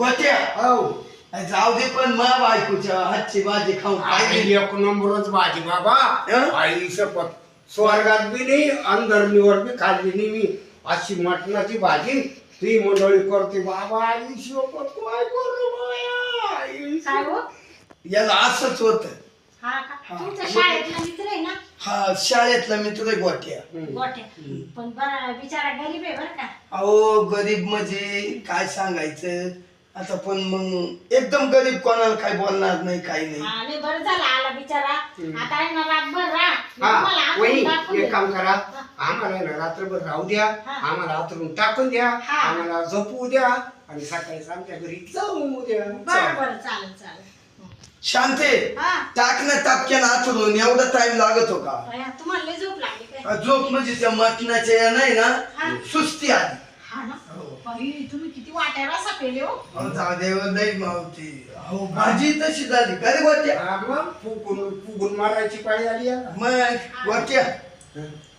गोट्या? हो. जाऊ दे पण मा बायकोच्या हातची भाजी खाऊन आई एक नंबरच भाजी बाबा. हं? आई शपथ. स्वर्गात बी नाही अंधरणीवर बी खाल्ली नाही मी. अशी मटणाची भाजी ती मंडळी करते. बाबा आई शपथ काय करू बाया? आई काय हो? याला असंच होत. हा का? तुमचा शाळेतला मित्र आहे ना? हा शाळेतला मित्र आहे गोट्या. गोट्या. पण बरा बिचारा गरीब आहे बरं का? अहो गरीब म्हणजे काय सांगायचं? आता पण मग एकदम गरीब कोणाला काय बोलणार नाही काही नाही. हा नाही बरं झालं आला बिचारा. आता आहे ना रातभर राहा. मी तुम्हाला हा आतून वही एक. काम करा. आम्हाला आहे ना रात्रभर राहू द्या हा. आम्हाला आतरून टाकून द्या हा. आम्हाला झोपू द्या आणि सकाळी आमच्या घरी जाऊ द्या. बरं बरं चालेल चालेल. शांते हा. टाकणं टापक्यानं आतरून एवढा टाइम लागत हो का? बाया, तुम्हाला लय झोप लागली काय? झोप म्हणजे त्या मटणाच्या या नाही. ना सुस्ती आली. हा ना. बाई, तुम्ही किती हो. जाऊ हो, मावती. अहो भाजी तशी झाली. का रे गोट्या मग फुगून फुगून मारायची पाळी आली आता. मग गोट्या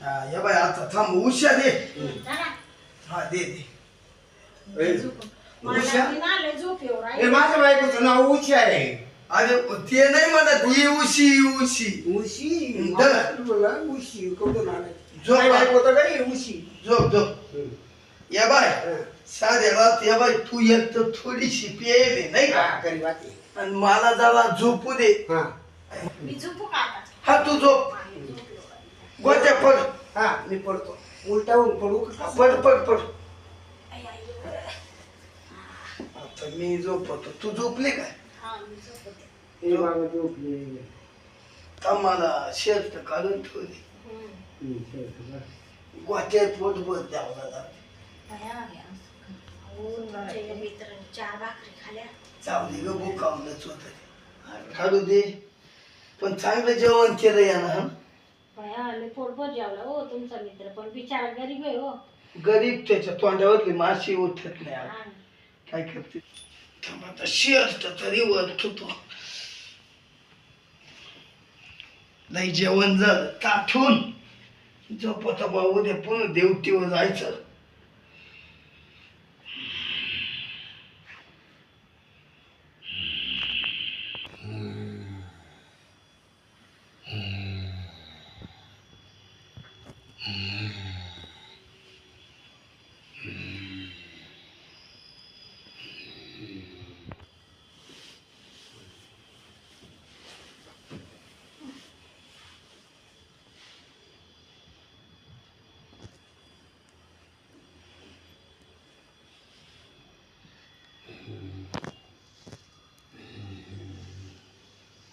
हा. या बाय आता थांब उशा दे. जरा, हा दे दे. ए, झोप. उषा? मला बी ना लय झोप येऊ ए, राहिली. माझ्या बायकोचं नाव उशी आहे. अरे ते नाही म्हणत ही उशी उशी. उशी? दर. मला बोला, उशी कुठून आणायची? झोप. माझी बायको तर घरी आहे, उशी? झोप झोप. या बाय. हं. साध्या रात या बाय तू एक तर थोडीशी पेले नाही का हा, वाटे. आणि मला जरा झोपू दे हा. मी झोपू का आता? हा तू झोप हा, बाई. गोट्या पड हा, मी पडतो उलटावून पडू का? पड पड पड आई, आई, आता मी झोपतो तू झोपली काय हा, मी झोपते. ए, बाबा झोपले. तर मला शर्ट काढून ठेवली हम्म. हम्म, शर्ट बघ. गोट्यात पोट भर द्यावं या. अहो, तुमच्या या मित्राने चार भाकरी खाल्या. चावली ग भुकावलंच होत. काढू दे. पण चांगलं जेवण केलं यानं बाया आले पोटभर जेवला हो तुमचा मित्र. पण बिचारा गरीब आहे हो. गरीब त्याच्या तोंडावरली माशी उठत नाही आता. काय करते? थांब आता शर्ट तरी वर ठेवतो नाही जेवण झालं. ताठून. झोपता बा उद्या पुन्हा देवटीवर जायचं.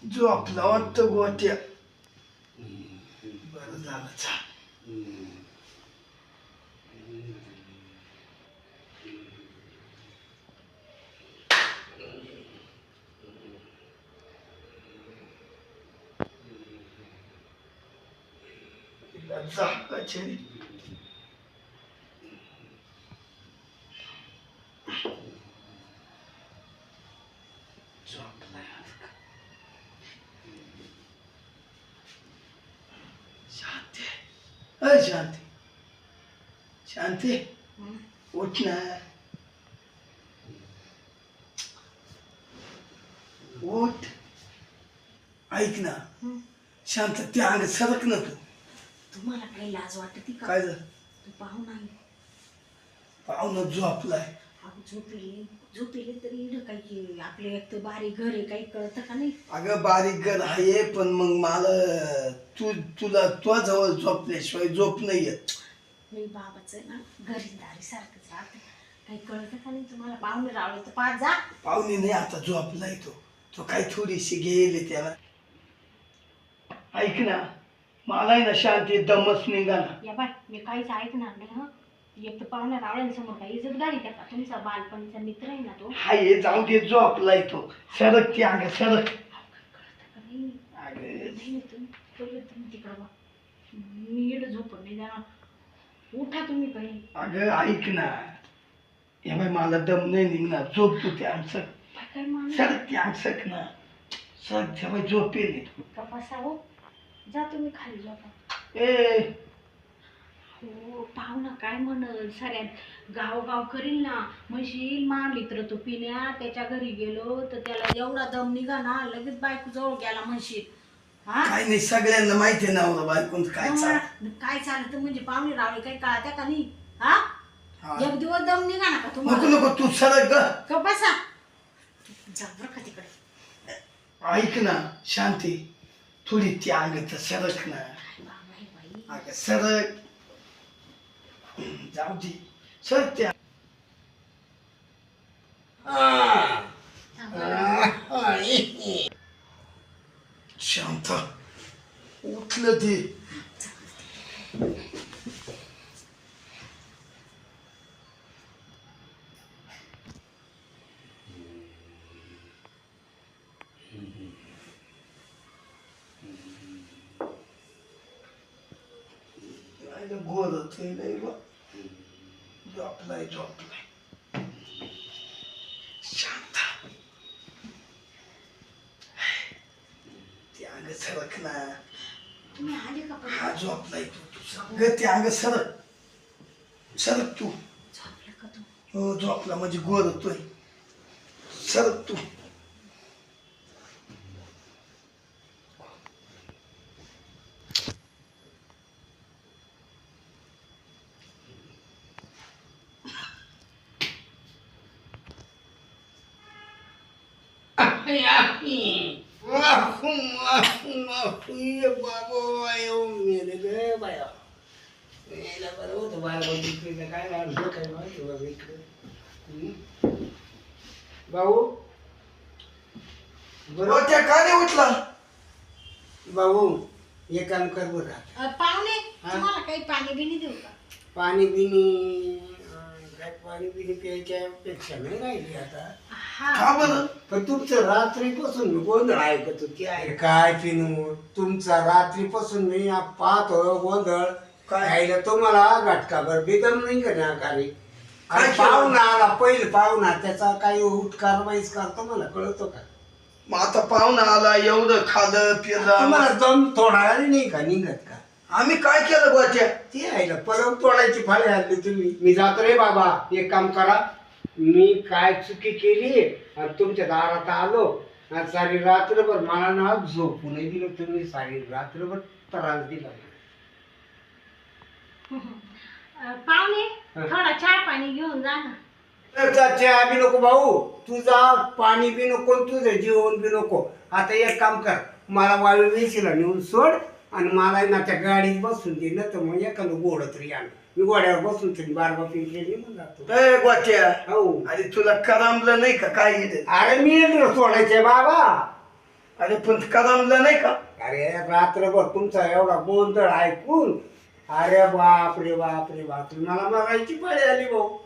झोपला वाटतं गोट्या बरं झालं चाल आज का? शांती अय शांती. शांती. उठ ना उठ. ऐक ना. शांत त्या अंग सरक ना तू तुम्हाला काही लाज वाटते का? काय झालं? तू पाहून आले पाहुणं झोपलाय. अहो झोपेले झोपेले तरी इकडं काही आपले एक तर बारीक घर आहे काही कळतं का नाही? अगं बारीक घर आहे पण मग मला तू तुला तुझ्या जवळ झोपल्याशिवाय झोप नाही येत. नाही बाबाचं ना घरी दारी सारखंच राहतं. काही कळतं का नाही तुम्हाला? पाहुणे रावले तर पाच जा. पाहुणे नाही आता झोपलाय तो. तो काही थोडीशी गेले त्याला. ऐक ना. मला आहे ना शांती दमच निघाला. या बाय मी काहीच ऐकणार नाही हं? एक तर रावळ्यांसमोर काही इज्जत गाडी त्या का? तुमचा बालपणीचा मित्र आहे ना तो? हा ये जाऊ दे झोपलाय तो. सरक ती अंग सरक का नाही? अगं तिकडं झोपून जाणार उठा तुम्ही पहिले. अगं ऐक ना. हे बाई मला दम नाही निघणार. झोप तू काय काय माणूस? सरक ती अंग सक ना. सरक बाई झोपेल. का बसावं? जा तुम्ही खाली झोपा ए. हो पाहुणा काय म्हणल. साऱ्या गाव गाव करील ना. म्हणशील मा मित्र तो पिण्या त्याच्या घरी गेलो तर त्याला एवढा दम निघा ना लगेच बायको जवळ गेला म्हणशील हा? काय नाही सगळ्यांना माहिती आहे नवरा बायकोन काय चाल मग काय चालत म्हणजे पाहुणे रावळे काही कळत्या का नाही? हा? हा. एक दिवस दम निघा ना का नको तुम्हाला? नको तू सरक ग. का बसा. जा बरं का तिकडे. ऐक ना शांती. थोडी ती अंगत सरक ना अगं सरक जाऊ दे सर त्या शांत उठलं ते गोर ते नाही बा शांत. ते अंग सरक ना. तुम्ही आले का पण? हा झोपलाय तू तू ते अंग सरक. सरक तू. झोपलं का तू? हो झोपला म्हणजे गोर होतोय सरक तू. भाऊ हो, त्या का नाही उठला भाऊ हे काम कर बरं अ, पाहुणे हा? तुम्हाला काही पाणी बिनी देऊ का पाणी बिनी काय पाणी बिनी प्यायच्या पेक्षा नाही राहिली आता. हा. का बरं? पण तुमचं रात्रीपासून मी गोंधळ ऐकत होती आहे. काय पिनू? तुमचा रात्रीपासून मी पाहतो गोंधळ. काय? काय तुम्हाला घटकाभर बेदम नाही का ना खाली काय केलं? पाहुणा आला पहिलं पाहुणा त्याचा काही उठकार वाईस करतो मला कळतो का? मग आता पाहुणा आला एवढं खाल्लं पिलं. तुम्हाला दम थोडा नाही का निघत का? आम्ही काय केलं गोट्या ते आहे ना परम तोडायची फाळे आणली तुम्ही. मी जातो रे बाबा एक काम करा. मी काय चुकी केली आणि तुमच्या दारात आलो आणि सारी रात्रभर मला ना झोपू नाही दिलं तुम्ही सारी रात्रभर त्रास दिला. अ, पाहुणे. थोडा चहा पाणी घेऊन जा ना. चहा बी नको भाऊ तुझा पाणी बी नको आणि तुझं जेवण बी नको. आता एक काम कर मला वाळू वेशीला नेऊन सोड आणि मला ना त्या गाडीत बसून दे ना तर मग एखादं गोड तरी आण. मी गोड्यावर बसून तरी बारबा पिंपले निघून जातो. ए गोट्या. हो. अरे तुला करमलं नाही का? काय इथे? अरे मी सोडायचे बाबा. अरे पण करमलं नाही का? अरे रात्रभर तुमचा एवढा गोंधळ ऐकून. अरे बाप रे बाप रे बाप रे मला मरायची पाळी आली भाऊ.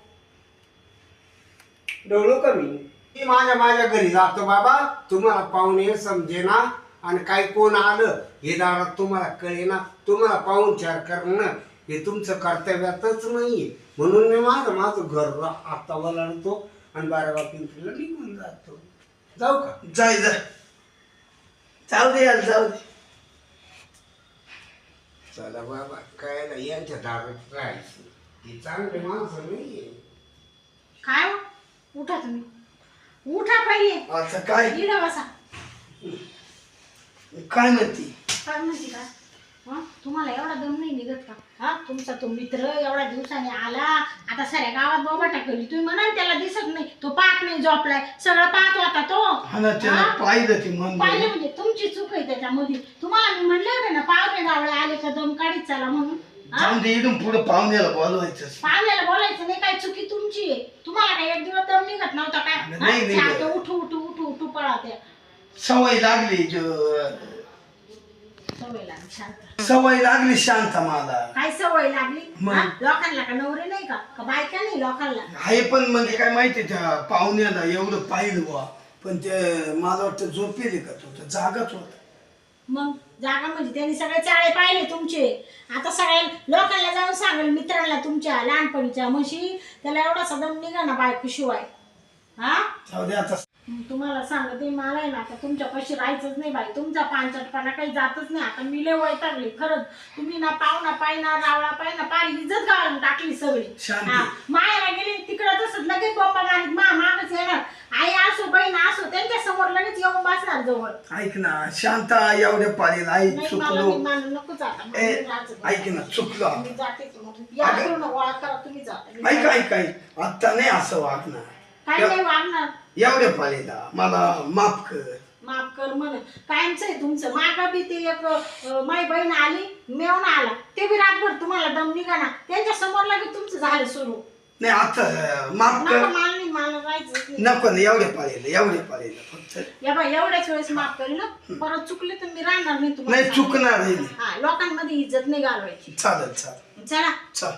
डवळू का मी? मी माझ्या माझ्या घरी जातो बाबा. तुम्हाला पाहुणे समजेना. आणि काही कोण आलं हे दारात तुम्हाला कळेना. तुम्हाला पाहून चार करणं हे तुमचं कर्तव्यातच नाहीये. म्हणून मी माझं माझं घर आता वलाडतो आणि बारा पिंपरीला निघून जातो. जाऊ का? जाय जा जाऊ दे यार जाऊ दे. चला बाबा काय नाही यांच्या दारात राहायचं. हे चांगले माणसं नाहीये. काय हो? उठा तुम्ही. उठा पहिले. आता काय? इडा बसा. काय म्हणती? काय म्हणते का हं? तुम्हाला एवढा दम नाही निघत का? हा? तुमचा तो मित्र एवढ्या दिवसाने आला आता साऱ्या गावात बाबा टाकली तुम्ही म्हणाल त्याला दिसत नाही. तो पाहत नाही झोपलाय. सगळं पाहत होता तो. हा ना त्याला हा? पाहिलं ती म्हणून पाहिलं म्हणजे तुमची चूक आहे त्याच्यामध्ये. तुम्हाला मी म्हणले होते ना पाहुणे गावळे आले का दम काढीत चला म्हणून. हा? जाऊन दे इथून पुढे पाहुण्याला बोलवायचं. पाहुण्याला बोलायचं नाही काय चुकी तुमची आहे? तुम्हाला काय एक दिवस दम निघत नव्हता काय? नाही, हा? नाही. सारखं उठू उठू उठू उठू पळा त्या. सवय लागली जो- सवय लागली शांत. सवय लागली शांत मला. काय सवय लागली? मग? हा? लोकांना का नवरे नाही का? का बायका नाही लोकांना? आहे पण म्हणजे काय माहिती त्या पाहुण्याला एवढं पाहिलं बुवा. पण ते मला वाटतं झोपेले का तो? तर जागाच होता. मग? जागा म्हणजे त्यांनी सगळे चाळे पाहिले तुमचे. आता सगळ्या लोकांना जाऊन सांगेल मित्रांना तुमच्या लहानपणीच्या. म्हशी त्याला एवढा सदम निघा ना बायको शिवाय हा? जाऊ दे आता. तुम्हाला सांगते मला आहे ना आता तुमच्या कशी राहायचंच नाही बाई. तुमचा पांचटपणा काही जातच नाही. आता मी लय वैतागली खरंच. तुम्ही ना पाहुणा पाहिना रावळा पाहिना पारी इज्जत गाळून टाकली सगळी. शांती. हा, मायाला गेली तिकडं तसंच लगेच बोंबा मारीत मा मागच येणार. आई असो बहीण असो त्यांच्यासमोर लगेच येऊन बसणार जवळ. ऐक ना शांता एवढ्या पाळीला आई नाही मला चुकलो. मी नकोच आता. मला ए, नाही राहायचं बाई. ऐक ना चुकलो. मी जाते तुम्हाला. या अगं. करू तुम्ही जाता. ऐक ऐक ऐक. आता नाही असं वागणार. काय नाही वागणार. एवढ्या पाळीला. मला माफ कर. माफ कर म्हण कायमच आहे तुमचं. मागा बी ते एक अं, माई बहीण आली मेवणा आला. ते बी रातभर तुम्हाला दम निघाना. त्यांच्यासमोर लगेच तुमचं झालं सुरू नाही आता माफ नका कर. मला नाही मला राहायचं नाही. नको ना एवढ्या पाळीला एवढ्या पाळीला फक्त. या बाई एवढ्याच वेळेस माफ करेल हं. परत चुकले तर मी राहणार नाही नाही तुम्हाला चुकणार नाही हा लोकांमध्ये इज्जत नाही घालवायची. चालेल चालेल. चला. चल.